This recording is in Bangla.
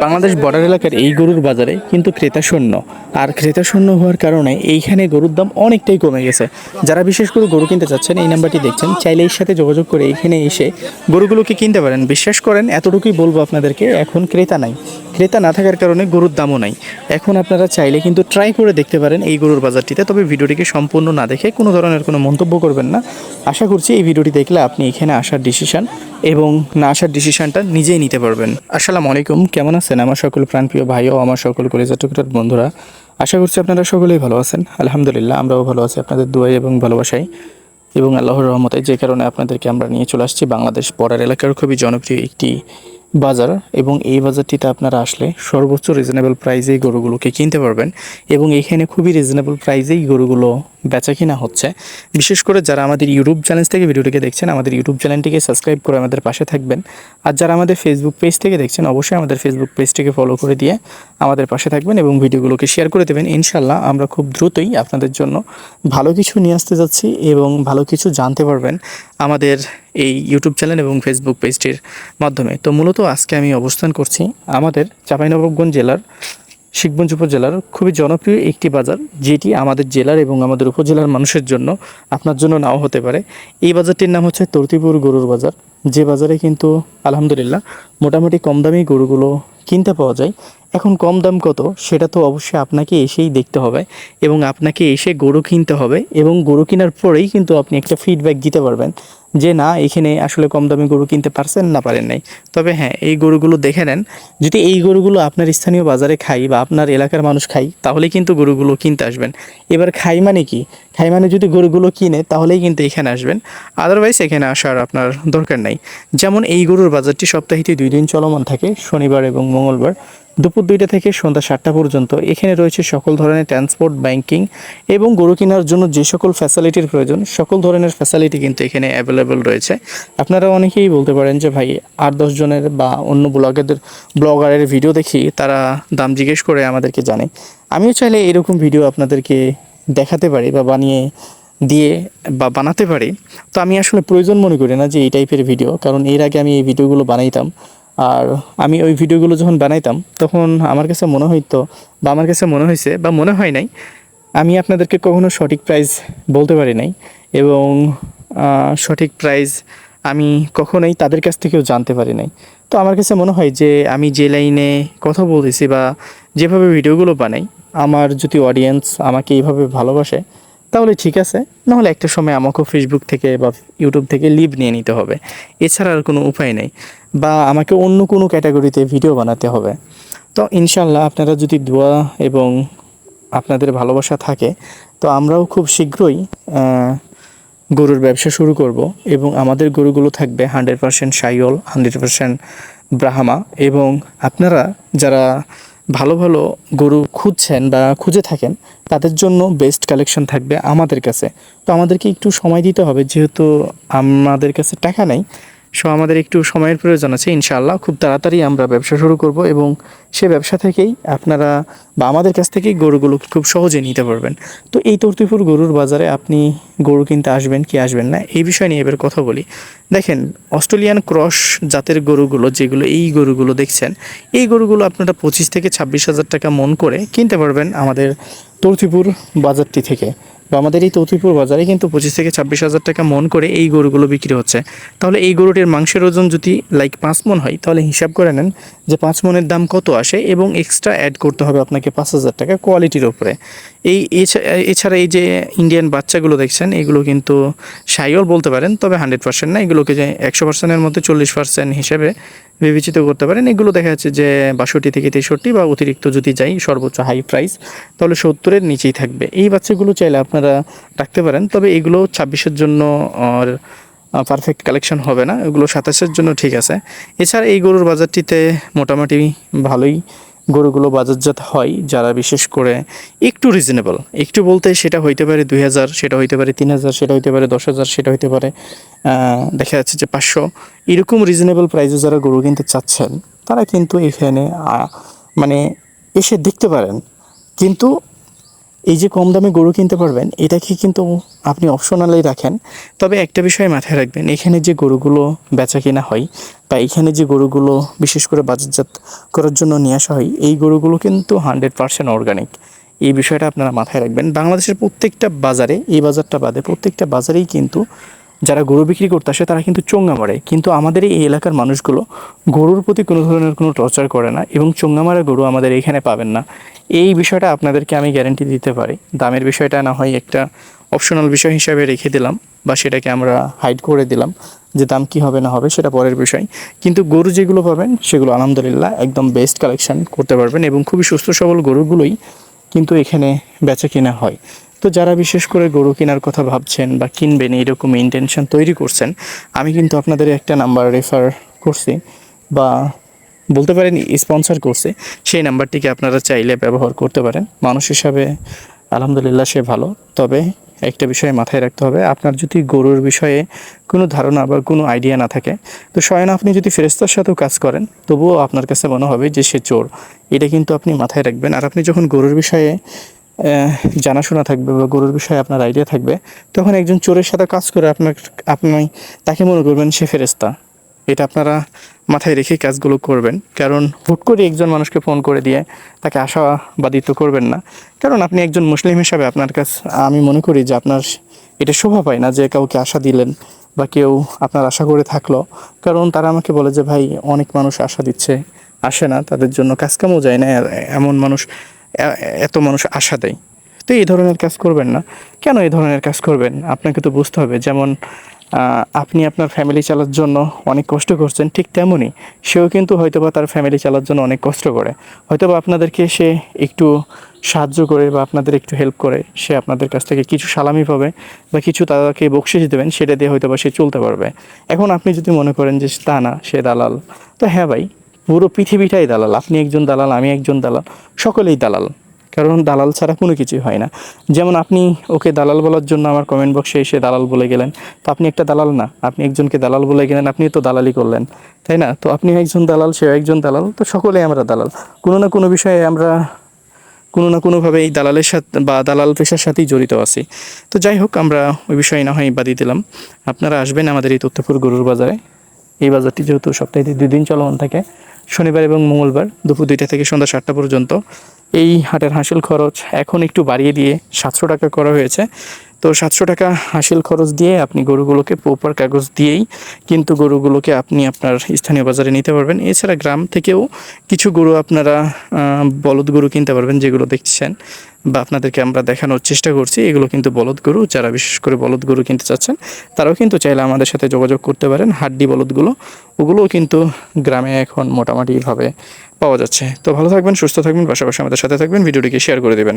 বাংলাদেশ বর্ডার এলাকার এই গরুর বাজারে কিন্তু ক্রেতা শূন্য। আর ক্রেতা শূন্য হওয়ার কারণে এইখানে গরুর দাম অনেকটাই কমে গেছে। যারা বিশেষ করে গরু কিনতে চাচ্ছেন, এই নাম্বারটি দেখছেন, চাইলে এর সাথে যোগাযোগ করে এখানে এসে গরুগুলোকে কিনতে পারেন। বিশ্বাস করেন, এতটুকুই বলব আপনাদেরকে, এখন ক্রেতা নাই। ক্রেতা না থাকার কারণে গরুর দামও নাই। এখন আপনারা চাইলে কিন্তু ট্রাই করে দেখতে পারেন এই গরুর বাজারটিতে, তবে ভিডিওটিকে সম্পূর্ণ না দেখে কোনো ধরনের কোনো মন্তব্য করবেন না। আশা করছি এই ভিডিওটি দেখলে আপনি এখানে আসার ডিসিশান এবং না আসার ডিসিশানটা নিজেই নিতে পারবেন। আসসালামু আলাইকুম, কেমন আছেন আমার সকল প্রাণপ্রিয় ভাই ও আমার সকল কলেজের টুকটার বন্ধুরা? আশা করছি আপনারা সকলেই ভালো আছেন। আলহামদুলিল্লাহ, আমরাও ভালো আছি আপনাদের দোয়াই এবং ভালোবাসাই এবং আল্লাহর রহমতে যে কারণে আপনাদেরকে আমরা নিয়ে চলে আসছি, বাংলাদেশ বর্ডার এলাকার খুবই জনপ্রিয় একটি বাজার এবং এই বাজারটিতে আপনারা আসলে সর্বোচ্চ রিজনেবল প্রাইজেই গরুগুলোকে কিনতে পারবেন এবং এখানে খুবই রিজনেবল প্রাইজেই গরুগুলো বেচা কিনা হচ্ছে। বিশেষ করে যারা আমাদের ইউটিউব চ্যানেল থেকে ভিডিওটিকে দেখছেন, আমাদের ইউটিউব চ্যানেলটিকে সাবস্ক্রাইব করে আমাদের পাশে থাকবেন। আর যারা আমাদের ফেসবুক পেজ থেকে দেখছেন, অবশ্যই আমাদের ফেসবুক পেজটিকে ফলো করে দিয়ে আমাদের পাশে থাকবেন এবং ভিডিওগুলোকে শেয়ার করে দেবেন। ইনশাল্লাহ আমরা খুব দ্রুতই আপনাদের জন্য ভালো কিছু নিয়ে আসতে যাচ্ছি এবং ভালো কিছু জানতে পারবেন। আমাদের এই ইউটিউব চ্যানেল এবং ফেসবুক পেজটির মাধ্যমে। তো মূলত আজকে আমি অবস্থান করছি আমাদের চাঁপাইনবাবগঞ্জ জেলার, শিখগঞ্জ উপজেলার খুবই জনপ্রিয় একটি বাজার, যেটি আমাদের জেলার এবং আমাদের উপজেলার মানুষের জন্য আপনার জন্য নাও হতে পারে। এই বাজারটির নাম হচ্ছে তর্তিপুর গরুর বাজার। যে বাজারে কিন্তু আলহামদুলিল্লাহ মোটামুটি কম দামি গরুগুলো কিনতে পাওয়া যায়। এখন কম দাম কত সেটা তো অবশ্যই আপনাকে এসেই দেখতে হবে এবং আপনাকে এসে গরু কিনতে হবে এবং গরু কেনার পরেই কিন্তু আপনি একটা ফিডব্যাক দিতে পারবেন। যে না, এখানে আসলে কম দামি গরু কিনতে পারছেন না, পারেন নাই। তবে হ্যাঁ এই গরুগুলো দেখে নেন। যদি এই গরুগুলো আপনার স্থানীয় বাজারে খাই বা আপনার এলাকার মানুষ খাই তাহলে কিন্তু গরুগুলো কিনতে আসবেন। এবার খাই মানে কি? খাই মানে যদি গরুগুলো কিনে, তাহলেই কিন্তু এখানে আসবেন। আদারওয়াইজ এখানে আসার আপনার দরকার নাই। যেমন এই গরুর বাজারটি সপ্তাহে দুই দিন চলমান থাকে, শনিবার এবং মঙ্গলবার। দুপুর দুইটা থেকে সন্ধ্যা সাতটা পর্যন্ত। এখানে রয়েছে সকল ধরনের ট্রান্সপোর্ট ব্যাংকিং এবং গরু কেনার জন্য যে সকল ফ্যাসিলিটির প্রয়োজন, সকল ধরনের ফ্যাসিলিটি কিন্তু এখানে অ্যাভেলেবেল রয়েছে। আপনারা অনেকেই বলতে পারেন যে, ভাই, আট জনের বা অন্য ব্লগারদের, ব্লগারের ভিডিও দেখি, তারা দাম জিজ্ঞেস করে আমাদেরকে জানে। আমিও চাইলে এরকম ভিডিও আপনাদেরকে দেখাতে পারি বা বানিয়ে দিয়ে বা বানাতে পারি। তো আমি আসলে প্রয়োজন মনে করি না যে, এই টাইপের ভিডিও কারণ এর আগে আমি এই ভিডিওগুলো বানাইতাম। আর আমি ওই ভিডিওগুলো যখন বানাইতাম, তখন আমার কাছে মনে হইতো বা আমার কাছে মনে হয়েছে বা মনে হয় নাই, আমি আপনাদেরকে কখনো সঠিক প্রাইস বলতে পারি নাই। এবং সঠিক প্রাইস আমি কখনোই তাদের কাছ থেকেও জানতে পারি নাই। তো আমার কাছে মনে হয় যে আমি যে লাইনে কথা বলতেছি বা যেভাবে ভিডিওগুলো বানাই, আমার যদি অডিয়েন্স আমাকে এইভাবে ভালোবাসে, তাহলে ঠিক আছে, নাহলে একটা সময় আমাকেও ফেসবুক থেকে বা ইউটিউব থেকে লিভ নিয়ে নিতে হবে। এছাড়া আর কোনো উপায় নেই বা আমাকে অন্য কোনো ক্যাটাগরিতে ভিডিও বানাতে হবে। তো ইনশাল্লাহ আপনারা যদি দোয়া এবং আপনাদের ভালোবাসা থাকে, তো আমরাও খুব শীঘ্রই গরুর ব্যবসা শুরু করব এবং আমাদের গরুগুলো থাকবে hundred percent Sahiwal hundred percent Brahma এবং আপনারা যারা ভালো ভালো গরু খুঁজছেন বা খুঁজে থাকেন, তাদের জন্য বেস্ট কালেকশন থাকবে আমাদের কাছে। তো আমাদেরকে একটু সময় দিতে হবে, যেহেতু আমাদের কাছে টাকা নেই, সো আমাদের একটু সময়ের প্রয়োজন আছে, ইনশাআল্লাহ। খুব তাড়াতাড়ি আমরা ব্যবসা শুরু করব এবং সে ব্যবসা থেকেই আপনারা বা আমাদের কাছ থেকেই গরুগুলো খুব সহজে নিতে পারবেন। তো এই তর্তিপুর গরুর বাজারে আপনি গরু কিনতে আসবেন কি আসবেন না, এই বিষয় নিয়ে এবার কথা বলি। দেখেন, অস্ট্রেলিয়ান ক্রস জাতের গরুগুলো, যেগুলো এই গরুগুলো দেখছেন, এই গরুগুলো আপনারা পঁচিশ থেকে ছাব্বিশ হাজার টাকা মন করে কিনতে পারবেন আমাদের তর্তিপুর বাজারটি থেকে। বা আমাদের এই তৌতিপুর বাজারে কিন্তু পঁচিশ থেকে ছাব্বিশ হাজার টাকা মন করে এই গরুগুলো বিক্রি হচ্ছে। তাহলে এই গরুটির মাংসের ওজন যদি লাইক পাঁচ মন হয়, তাহলে হিসাব করে নেন যে পাঁচ মনের দাম কত আসে এবং এক্সট্রা অ্যাড করতে হবে আপনাকে পাঁচ হাজার টাকা কোয়ালিটির উপরে। এই এছা- এছাড়া এই যে ইন্ডিয়ান বাচ্চাগুলো দেখছেন, এগুলো কিন্তু সাইওল বলতে পারেন, তবে হান্ড্রেড পার্সেন্ট না, এগুলোকে যে একশো পার্সেন্টের মধ্যে চল্লিশ পার্সেন্ট হিসেবে বিবেচিত করতে পারেন। এগুলো দেখা যাচ্ছে যে বাষট্টি থেকে তেষট্টি বা অতিরিক্ত যদি যাই, সর্বোচ্চ হাই প্রাইস তাহলে সত্তরের নিচেই থাকবে। এই বাচ্চাগুলো চাইলে আপনারা রাখতে পারেন, তবে এগুলো ছাব্বিশের জন্য আর পারফেক্ট কালেকশন হবে না, এগুলো সাতাশের জন্য ঠিক আছে। এছাড়া এই গরুর বাজারটিতে মোটামুটি ভালোই গরুগুলো বাজারজাত হয়, যারা বিশেষ করে একটু রিজনেবল একটু বলতে সেটা হইতে পারে দুই হাজার, সেটা হইতে পারে তিন হাজার, সেটা হইতে পারে দশ হাজার, সেটা হইতে পারে দেখা যাচ্ছে যে পাঁচশো। এরকম রিজনেবল প্রাইসে যারা গরু কিনতে চাচ্ছেন, তারা কিন্তু এখানে মানে এসে দেখতে পারেন। কিন্তু এই যে কম দামে গরু কিনতে পারবেন, এটাকে কিন্তু আপনি অপশনালি রাখেন। তবে একটা বিষয় মাথায় রাখবেন, এখানে যে গরুগুলো বেচা কেনা হয় বা এখানে যে গরুগুলো বিশেষ করে বাজারজাত করার জন্য নিয়ে আসা হয়, এই গরুগুলো কিন্তু হান্ড্রেড পারসেন্ট অর্গানিক এই বিষয়টা আপনারা মাথায় রাখবেন। বাংলাদেশের প্রত্যেকটা বাজারে, এই বাজারটা বাদে প্রত্যেকটা বাজারেই কিন্তু যারা গরু বিক্রি করতে আসে, তারা কিন্তু চোঙ্গা মারে। কিন্তু আমাদের এই এলাকার মানুষগুলো গরুর প্রতি কোনো ধরনের কোনো টর্চার করে না এবং চোঙ্গা মারা গরু আমাদের এখানে পাবেন না। এই বিষয়টা আপনাদেরকে আমি গ্যারেন্টি দিতে পারি। দামের বিষয়টা না হয় একটা অপশনাল বিষয় হিসাবে রেখে দিলাম বা সেটাকে আমরা হাইড করে দিলাম যে দাম কী হবে না হবে সেটা পরের বিষয়। কিন্তু গরু যেগুলো পাবেন, সেগুলো আলহামদুলিল্লাহ একদম বেস্ট কালেকশন করতে পারবেন এবং খুবই সুস্থ সবল গরুগুলোই কিন্তু এখানে বেচা কেনা হয়। তো যারা বিশেষ করে গরু কেনার কথা ভাবছেন বা কিনবেন, এইরকম ইন্টেনশন তৈরি করছেন, আমি কিন্তু আপনাদের একটা নাম্বার রেফার করছি বা বলতে পারেন স্পন্সর করছে। সেই নাম্বারটিকে আপনারা চাইলে ব্যবহার করতে পারেন। মানুষ হিসাবে আলহামদুলিল্লাহ সে ভালো। তবে একটা বিষয় মাথায় রাখতে হবে, আপনার যদি গরুর বিষয়ে কোনো ধারণা বা কোনো আইডিয়া না থাকে, তো স্বয়ং আপনি যদি ফেরেস্তার সাথেও কাজ করেন, তবুও আপনার কাছে মনে হবে যে সে চোর। এটা কিন্তু আপনি মাথায় রাখবেন। আর আপনি যখন গরুর বিষয়ে জানাশোনা থাকবে বা গরুর বিষয়ে আপনার আইডিয়া থাকবে, তখন একজন চোরের সাথে কাজ করে আপনার, আপনি তাকে মনে করবেন সে ফেরেস্তা এটা আপনারা মাথায় রেখে কাজগুলো করবেন। কারণ হুট করে একজন মানুষকে ফোন করে দিয়ে তাকে আশাবাদিত করবেন না। কারণ আপনি একজন মুসলিম হিসাবে আপনার কাছে, আমি মনে করি যে আপনার এটা শোভা পায় না যে কাউকে আশা দিলেন বা কেউ আপনার আশা করে থাকল। কারণ তারা আমাকে বলে যে, ভাই, অনেক মানুষ আশা দিচ্ছে, আসে না, তাদের জন্য কাজকামও যায় না। এমন মানুষ এত মানুষ আশা দেয়। তো এই ধরনের কাজ করবেন না। কেন এই ধরনের কাজ করবেন? আপনাকে তো বুঝতে হবে, যেমন আপনি আপনার ফ্যামিলি চালার জন্য অনেক কষ্ট করছেন, ঠিক তেমনই সেও কিন্তু হয়তোবা তার ফ্যামিলি চালার জন্য অনেক কষ্ট করে। হয়তোবা আপনাদেরকে সে একটু সাহায্য করে বা আপনাদের একটু হেল্প করে, সে আপনাদের কাছ থেকে কিছু সালামি পাবে বা কিছু তাদেরকে বকশিস দেবেন, সেটা দিয়ে হয়তোবা সে চলতে পারবে। এখন আপনি যদি মনে করেন যে তা না, সে দালাল। তো হ্যাঁ ভাই পুরো পৃথিবীটাই দালাল। আপনি একজন দালাল, আমি একজন দালাল, সকলেই দালাল। কারণ দালাল ছাড়া কোনো কিছুই হয় না। যেমন আপনি ওকে দালাল বলার জন্য আমার কমেন্ট বক্সে এসে দালাল বলে গেলেন, তো আপনি একটা দালাল না, আপনি একজনকে দালাল বলে গেলেন আপনি তো দালালি করলেন, তাই না? তো আপনি একজন দালাল, সেও একজন দালাল, তো সকলেই আমরা দালাল। কোনো না কোনো বিষয়ে আমরা কোনো না কোনোভাবে এই দালালের সাথে, বা দালাল পেশার সাথেই জড়িত আছি। তো যাই হোক, আমরা ওই বিষয়ে না হয় বাদই দিলাম। আপনারা আসবেন আমাদের এই তথ্যপুর গরুর বাজারে। এই বাজারটি যেহেতু সপ্তাহে দুই দিন চলমান থাকে, শনিবার এবং মঙ্গলবার দুপুর দুইটা থেকে সন্ধ্যা সাতটা পর্যন্ত। এই হাটের হাসিল খরচ এখন একটু বাড়িয়ে দিয়ে সাতশো টাকা করা হয়েছে। তো সাতশো টাকা হাসিল খরচ দিয়ে আপনি গরুগুলোকে প্রপার কাগজ দিয়েই কিন্তু গরুগুলোকে আপনি আপনার স্থানীয় বাজারে নিতে পারবেন। এছাড়া গ্রাম থেকেও কিছু গরু আপনারা বলদ গরু কিনতে পারবেন যেগুলো দেখছেন বা আপনাদেরকে আমরা দেখানোর চেষ্টা করছি। এগুলো কিন্তু বলদ গরু, যারা বিশেষ করে বলদ গরু কিনতে চাচ্ছেন, তারাও কিন্তু চাইলে আমাদের সাথে যোগাযোগ করতে পারেন। হাড্ডি বলদগুলো ওগুলোও কিন্তু গ্রামে এখন মোটামুটিভাবে পাওয়া যাচ্ছে। তো ভালো থাকবেন, সুস্থ থাকবেন, পাশাপাশি আমাদের সাথে থাকবেন, ভিডিওটিকে শেয়ার করে দেবেন।